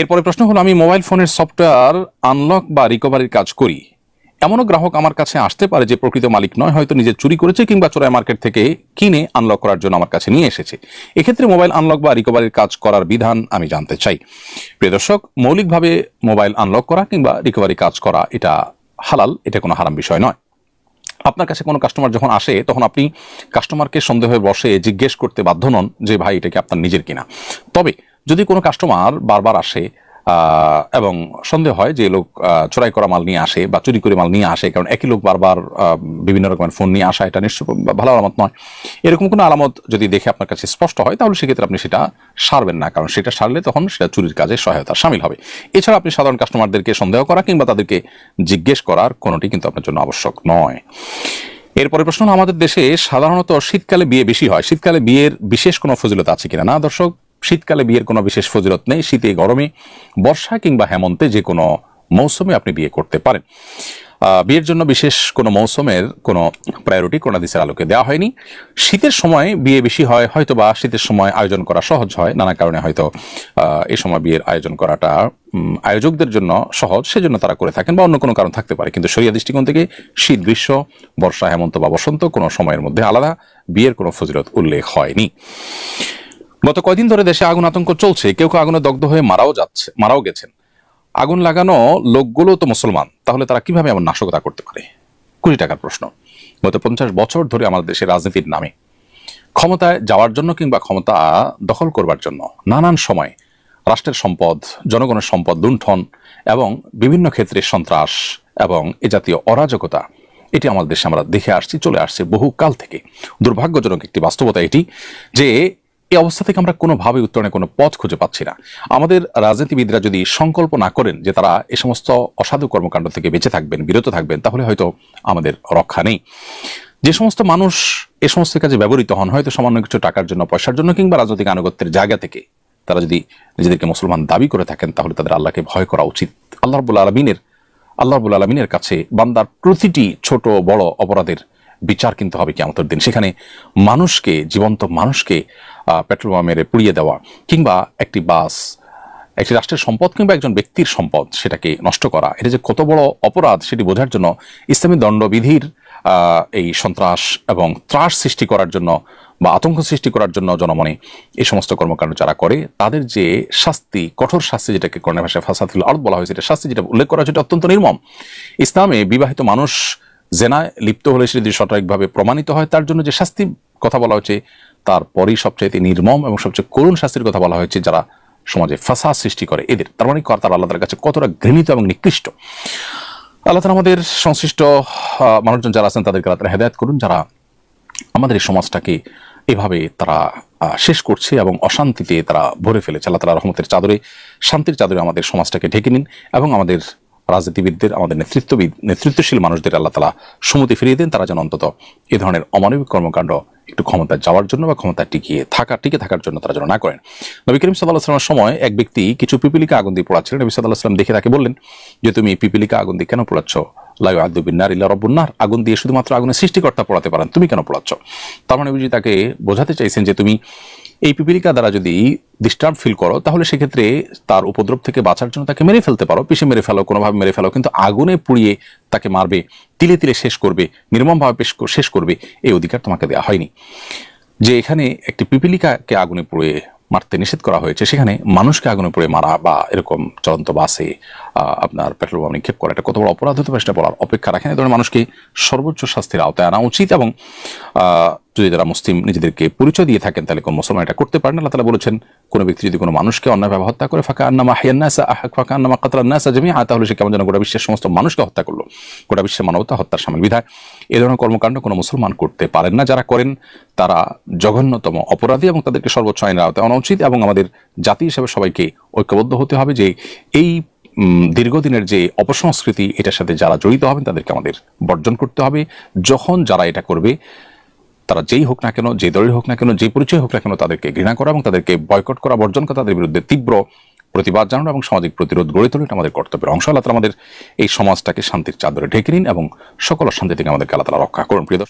এরপরে প্রশ্ন হলো, আমি মোবাইল ফোনের সফটওয়্যার আনলক বা রিকভারির কাজ করি। এমনও গ্রাহক আমার কাছে আসতে পারে যে প্রকৃত মালিক নয়, হয়তো নিজে চুরি করেছে কিংবা চোরাই মার্কেট থেকে কিনে আনলক করার জন্য আমার কাছে নিয়ে এসেছে। এক্ষেত্রে মোবাইল আনলক বা রিকভারির কাজ করার বিধান আমি জানতে চাই। প্রিয় দর্শক, মৌলিকভাবে মোবাইল আনলক করা কিংবা রিকভারি কাজ করা, এটা হালাল, এটা কোনো হারাম বিষয় নয়। আপনার কাছে কোনো কাস্টমার যখন আসে, তখন আপনি কাস্টমারকে সন্দেহে বসে জিজ্ঞেস করতে বাধ্য নন যে, ভাই, এটা কি আপনার নিজের কিনা? তবে যদি কোনো কাস্টমার বারবার আসে এবং সন্দেহ হয় যে লোক চোরাই করা মাল নিয়ে আসে বা চুরি করে মাল নিয়ে আসে, কারণ একই লোক বারবার বিভিন্ন রকমের ফোন নিয়ে আসা, এটা নিশ্চয় ভালো আলামত নয়। এরকম কোনো আলামত যদি দেখে আপনার কাছে স্পষ্ট হয়, তাহলে সেক্ষেত্রে আপনি সেটা সারবেন না, কারণ সেটা সারলে তখন সেটা চুরির কাজে সহায়তা সামিল হবে। এছাড়া আপনি সাধারণ কাস্টমারদেরকে সন্দেহ করা কিংবা তাদেরকে জিজ্ঞেস করার কোনোটি কিন্তু আপনার জন্য আবশ্যক নয়। এরপরে প্রশ্ন আমাদের দেশে সাধারণত শীতকালে বিয়ে বেশি হয়। শীতকালে বিয়ের বিশেষ কোনো ফজিলত আছে কিনা? না, দর্শক শীতকালে বিয়ের কোনো বিশেষ ফজিলত নেই, শীতে, গরমে, বর্ষা কিংবা হেমন্তে যে কোনো মৌসুমে আপনি বিয়ে করতে পারেন। বিয়ের জন্য বিশেষ কোনো মৌসুমের কোনো প্রায়োরিটি কোনো দিসের আলোকে দেওয়া হয়নি। শীতের সময় বিয়ে বেশি হয় হয়তো বা শীতের সময় আয়োজন করা সহজ হয়, নানা কারণে হয়তো এ সময় বিয়ের আয়োজন করাটা আয়োজকদের জন্য সহজ, সেজন্য তারা করে থাকেন বা অন্য কোনো কারণ থাকতে পারে। কিন্তু সরিয়া দৃষ্টিকোণ থেকে শীত, গ্রীষ্ম, বর্ষা, হেমন্ত বা বসন্ত কোনো সময়ের মধ্যে আলাদা বিয়ের কোনো ফজিলত উল্লেখ হয়নি। গত কয়দিন ধরে দেশে আগুন আতঙ্ক চলছে, কেউ কেউ আগুনে দগ্ধ হয়ে মারাও যাচ্ছে, মারাও গেছেন। আগুন লাগানো লোকগুলো তো মুসলমান, তাহলে তারা কীভাবে এমন নাশকতা করতে পারে? কুড়ি টাকার প্রশ্ন। গত পঞ্চাশ বছর ধরে আমাদের দেশের রাজনীতির নামে। ক্ষমতায় যাওয়ার জন্য কিংবা ক্ষমতা দখল করবার জন্য নানান সময় রাষ্ট্রের সম্পদ, জনগণের সম্পদ লুণ্ঠন এবং বিভিন্ন ক্ষেত্রে সন্ত্রাস এবং এ জাতীয় অরাজকতা, এটি আমাদের দেশে আমরা দেখে আসছি, চলে আসছে বহু কাল থেকে। দুর্ভাগ্যজনক একটি বাস্তবতা এটি যে এই অবস্থা থেকে আমরা কোনোভাবে উত্তরণে কোনো পথ খুঁজে পাচ্ছি না। আমাদের রাজনীতিবিদরা যদি সংকল্প না করেন যে তারা এ সমস্ত অসাধু কর্মকাণ্ড থেকে বেঁচে থাকবেন, বিরত থাকবেন, তাহলে হয়তো আমাদের রক্ষা নেই। যে সমস্ত মানুষ এ সমস্ত কাজে ব্যবহৃত হন, হয়তো সামান্য কিছু টাকার জন্য, পয়সার জন্য কিংবা রাজনৈতিক আনুগত্যের জায়গা থেকে তারা যদি নিজেদেরকে মুসলমান দাবি করে থাকেন, তাহলে তাদের আল্লাহকে ভয় করা উচিত। আল্লাহ রবুল আলমিনের, আল্লাহ রবুল আলমিনের কাছে বান্দার প্রতিটি ছোট বড় অপরাধের বিচার কিন্তু হবে কেমতের দিন। সেখানে মানুষকে, জীবন্ত মানুষকে পেট্রোল মেরে পুড়িয়ে দেওয়া কিংবা একটি বাস, একটি রাষ্ট্রের সম্পদ কিংবা একজন ব্যক্তির সম্পদ সেটাকে নষ্ট করা, এটা যে কত বড় অপরাধ সেটি বোঝার জন্য ইসলামী দণ্ডবিধির এই সন্ত্রাস এবং ত্রাস সৃষ্টি করার জন্য বা আতঙ্ক সৃষ্টি করার জন্য জনমনে এই সমস্ত কর্মকাণ্ড যারা করে, তাদের যে শাস্তি, কঠোর শাস্তি যেটাকে কর্ণের ভাষায় ফাসাদুল আর্দ বলা হয়েছে এটা শাস্তি যেটা উল্লেখ করা হয়েছে অত্যন্ত নির্মম। ইসলামে বিবাহিত মানুষ জেনায় লিপ্ত হলে সেটি যদি সঠিকভাবে প্রমাণিত হয়, তার জন্য যে শাস্তি কথা বলা হয়েছে, তারপরেই সবচাইতে নির্মম এবং সবচেয়ে করুণ শাস্তির কথা বলা হয়েছে যারা সমাজে ফাঁসা সৃষ্টি করে, এদের। তার মানে তারা আল্লাহর কাছে কতটা ঘৃণিত এবং নিকৃষ্ট। আল্লাহ তাআলা আমাদের সংশ্লিষ্ট মানুষজন যারা আছেন, তাদেরকে আল্লাহ হেদায়ত করুন, যারা আমাদের এই সমাজটাকে এভাবে তারা শেষ করছে এবং অশান্তিতে তারা ভরে ফেলেছে। আল্লাহ তালা রহমতের চাদরে, শান্তির চাদরে আমাদের সমাজটাকে ঢেকে নিন এবং আমাদের রাজনীতিবিদদের, আমাদের নেতৃত্ববিদ নেতৃত্বশীল মানুষদের আল্লাহ তালা সুমতি ফিরিয়ে দেন, তারা যেন অন্তত এ ধরনের অমানবিক কর্মকাণ্ড একটু ক্ষমতায় যাওয়ার জন্য বা ক্ষমতায় টিকিয়ে থাকা টিকে থাকার জন্য তারা যেন না করেন। নবী করিম সাল্লাহ সাল্লামের সময় এক ব্যক্তি কিছু পিপিলিকা আগুন দিয়ে পোড়াচ্ছিলেন। নবী সাল্লাহ সাল্লাম দেখে তাকে বললেন যে, তুমি পিপিলিকা আগুন দিয়ে কেন পড়াচ্ছ? পোড়াচ্ছ লাইউ আদুবিন্নার ইল্লা রব্বুন্নার আগুন দিয়ে শুধুমাত্র আগুনের সৃষ্টিকর্তা পড়াতে পারেন, তুমি কেন পড়াচ্ছ? তার মানে বুঝি তাকে বোঝাতে চাইছেন যে, তুমি এই পিপিলিকা দ্বারা যদি ডিস্টার্ব ফিল করো, তাহলে সেক্ষেত্রে তার উপদ্রব থেকে বাঁচার জন্য তাকে মেরে ফেলতে পারো। পিষে মেরে ফেলো, কোনোভাবে মেরে ফেলো, কিন্তু আগুনে পুড়িয়ে তাকে মারবে, তিলে তিলে শেষ করবে, নির্মমভাবে পেশ শেষ করবে, এই অধিকার তোমাকে দেওয়া হয়নি। যে এখানে একটি পিপিলিকাকে আগুনে পুড়ে মারতে নিষেধ করা হয়েছে, সেখানে মানুষকে আগুনে পুড়ে মারা বা এরকম চলন্ত বাসে আপনার পেট্রোল বোমা নিক্ষেপ করা, এটা কত বড় অপরাধ হতে পারে সেটা বলার অপেক্ষা রাখেন এই ধরনের মানুষকে সর্বোচ্চ শাস্তির আওতায় আনা উচিত এবং যদি যারা মুসলিম নিজেদেরকে পরিচয় দিয়ে থাকেন, তাহলে কোন মুসলমান এটা করতে পারেন আল্লাহ তালা বলেছেন, কোনো ব্যক্তি যদি কোনো মানুষকে অন্যায়ভাবে হত্যা করে, ফাঁকা আন্নামা হিয়ান্নাসা ফাঁকা আন্নামা কাতরান্নাসা জমি তাহলে সে কেমন যেন গোটা বিশ্বের সমস্ত মানুষকে হত্যা করল। গোটা বিশ্বের মানবতা হত্যার সামিল বিধায়। এ ধরনের কর্মকাণ্ড কোনো মুসলমান করতে পারেন না। যারা করেন, তারা জঘন্যতম অপরাধী এবং তাদেরকে সর্বোচ্চ আইনের আওতায় আনা উচিত এবং আমাদের জাতি হিসেবে সবাইকে ঐক্যবদ্ধ হতে হবে যে এই দীর্ঘদিনের যে অপসংস্কৃতি, এটার সাথে যারা জড়িত হবেন, তাদেরকে আমাদের বর্জন করতে হবে। যখন যারা এটা করবে তারা যেই হোক না কেন যে দলের হোক না কেন যে পরিচয় হোক না কেন তাদেরকে ঘৃণা করা এবং তাদেরকে বয়কট করা বর্জন করা তাদের বিরুদ্ধে তীব্র প্রতিবাদ জানানো এবং সামাজিক প্রতিরোধ গড়ে তোলা আমাদের কর্তব্যের অংশ। আল্লাহ আমাদের এই সমাজটাকে শান্তির চাদরে ঢেকে নিন এবং সকল অশান্তি থেকে আমাদেরকে আল্লাহ রক্ষা করুন। প্রিয়